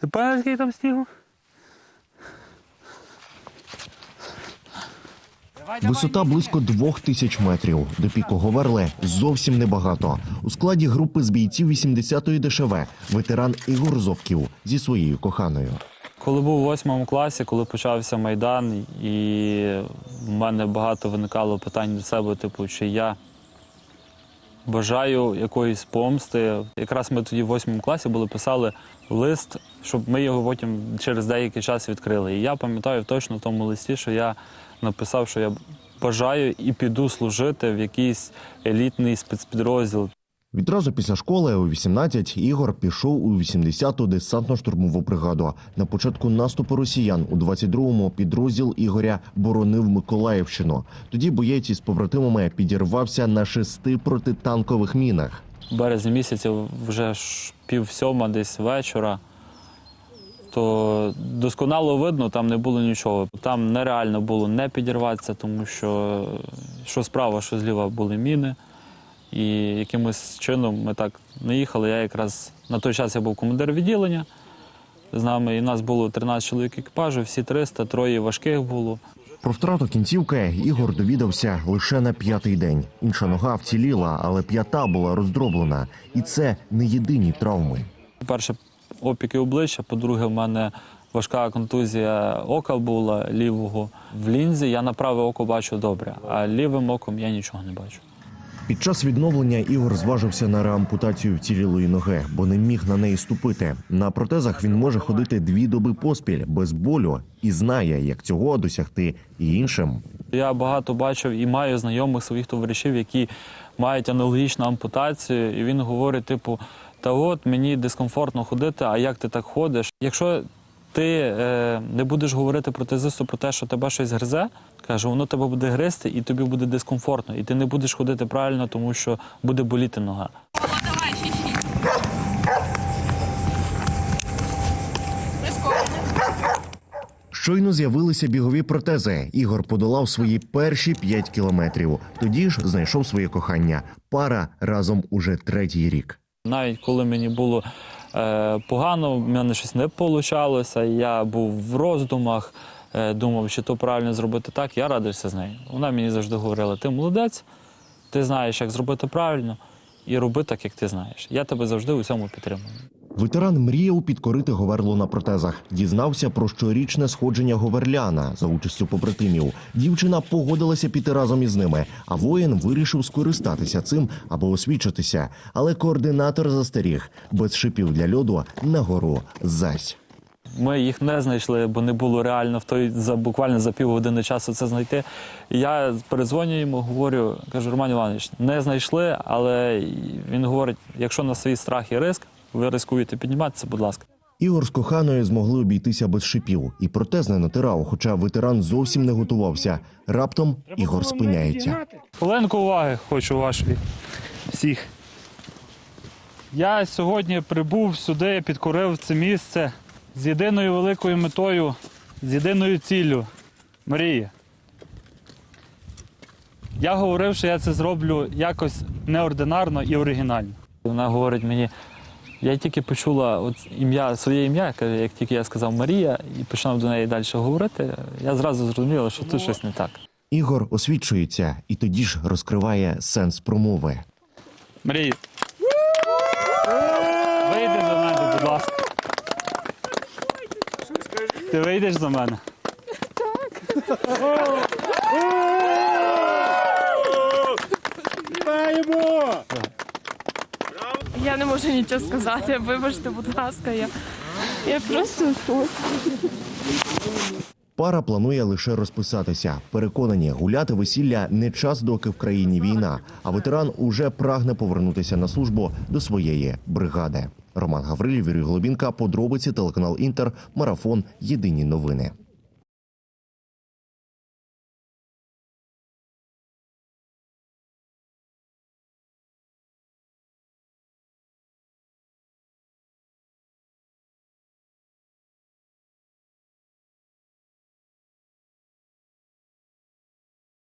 Ти пам'ятаєш, який там снігу? Висота близько двох тисяч метрів. До піку Говерли зовсім небагато. У складі групи з бійців 80-ї ДШВ ветеран Ігор Зобків зі своєю коханою. Коли був у восьмому класі, коли почався Майдан, і в мене багато виникало питань до себе, типу, чи я бажаю якоїсь помсти. Якраз ми тоді в восьмому класі були писали лист, щоб ми його потім через деякий час відкрили. І я пам'ятаю точно в тому листі, що я написав, що я бажаю і піду служити в якийсь елітний спецпідрозділ. Відразу після школи у 18 Ігор пішов у 80-ту десантно-штурмову бригаду. На початку наступу росіян у 22-му підрозділ Ігоря боронив Миколаївщину. Тоді боєць із побратимами підірвався на шести протитанкових мінах. Березні місяці вже пів сьома десь вечора, то досконало видно, там не було нічого. Там нереально було не підірватися, тому що що справа, що зліва були міни. І якимось чином ми так не їхали. Я якраз на той час я був командир відділення з нами, і нас було 13 чоловік екіпажу, всі 300, троє важких було. Про втрату кінцівки Ігор довідався лише на п'ятий день. Інша нога вціліла, але п'ята була роздроблена. І це не єдині травми. По-перше, опіки обличчя, по-друге, в мене важка контузія ока була лівого. В лінзі я на праве око бачу добре, а лівим оком я нічого не бачу. Під час відновлення Ігор зважився на реампутацію вцілілої ноги, бо не міг на неї ступити. На протезах він може ходити дві доби поспіль без болю і знає, як цього досягти і іншим. Я багато бачив і маю знайомих своїх товаришів, які мають аналогічну ампутацію, і він говорить: типу, та от мені дискомфортно ходити, а як ти так ходиш? Якщо ти е, не будеш говорити протезисту про те, що тебе щось гризе, каже, воно тебе буде гризти і тобі буде дискомфортно, і ти не будеш ходити правильно, тому що буде боліти нога. Щойно з'явилися бігові протези. Ігор подолав свої перші п'ять кілометрів. Тоді ж знайшов своє кохання. Пара разом уже третій рік. Навіть коли мені було погано, в мене щось не вийшло, я був в роздумах, е, думав, чи то правильно зробити так, я радився з нею. Вона мені завжди говорила: ти молодець, ти знаєш, як зробити правильно, і роби так, як ти знаєш. Я тебе завжди у цьому підтримую. Ветеран мріяв підкорити Говерлу на протезах. Дізнався про щорічне сходження Говерляна за участю побратимів. Дівчина погодилася піти разом із ними, а воїн вирішив скористатися цим, аби освідчитися. Але координатор застеріг без шипів для льоду на гору зась. Ми їх не знайшли, бо не було реально в той за буквально за півгодини часу це знайти. Я передзвоню йому, говорю, кажу, Роман Іванович, не знайшли, але він говорить: якщо на свій страх і риск, ви рискуєте підніматися, будь ласка. Ігор з коханою змогли обійтися без шипів, і протез не натирав, хоча ветеран зовсім не готувався. Раптом Ігор спиняється. Хвилинку уваги хочу вашої всіх. Я сьогодні прибув сюди, підкорив це місце з єдиною великою метою, з єдиною ціллю мрії. Я говорив, що я це зроблю якось неординарно і оригінально. Вона говорить мені, я тільки почула от ім'я, своє ім'я, як тільки я сказав Марія, і почав до неї далі говорити, я зразу зрозуміла, що тут щось не так. Ігор освічується і тоді ж розкриває сенс промови. Марій. Вийди за мене, будь ласка. Ти вийдеш за мене? Не можу нічого сказати. Вибачте, будь ласка, я, я просто. Пара планує лише розписатися. Переконані, гуляти весілля не час, доки в країні війна. А ветеран уже прагне повернутися на службу до своєї бригади. Роман Гаврилів, Юрій Голубінка, подробиці телеканал Інтер, марафон. Єдині новини.